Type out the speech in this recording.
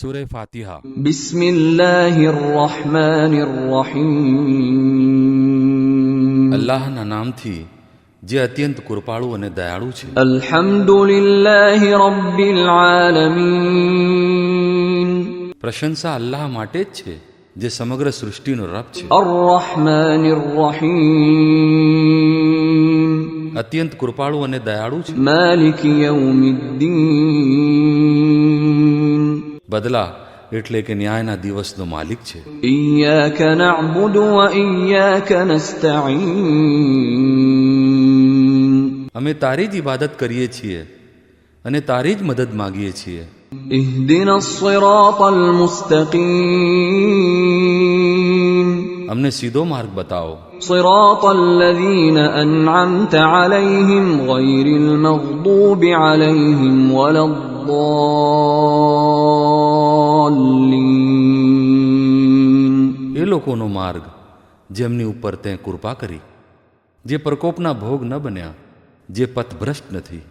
સુરે ફાતિહા બિસ્મિલ્લાહિર રહમાનિર રહીમ અલ્લાહના નામથી જે અત્યંત કૃપાળુ અને દયાળુ છે। અલ્હમ્દુલિલ્લાહી રબ્બિલ પ્રશંસા અલ્લાહ માટે જ છે જે સમગ્ર સૃષ્ટિનો રબ છે। અર રહમાનિર અત્યંત કૃપાળુ અને દયાળુ છે। માલિક યૌમિદ્દીન। બદલા એટલે કે ન્યાયના દિવસનો માલિક છે. ઈયાકા નઅબુદુ વ ઈયાકા અમે તારી જ ઇબાદત કરીએ છીએ અને તારી જ મદદ માગીએ છીએ. અમને સીધો માર્ગ બતાવો. સિરાતલ લઝીના અનઅમતા અલયહિમ ગૈરિલ મગદૂબિ લોકોનો માર્ગ, જેમની ઉપર તે કૃપા કરી, જે પ્રકોપના ભોગ ન બન્યા, જે પથભ્રષ્ટ નથી.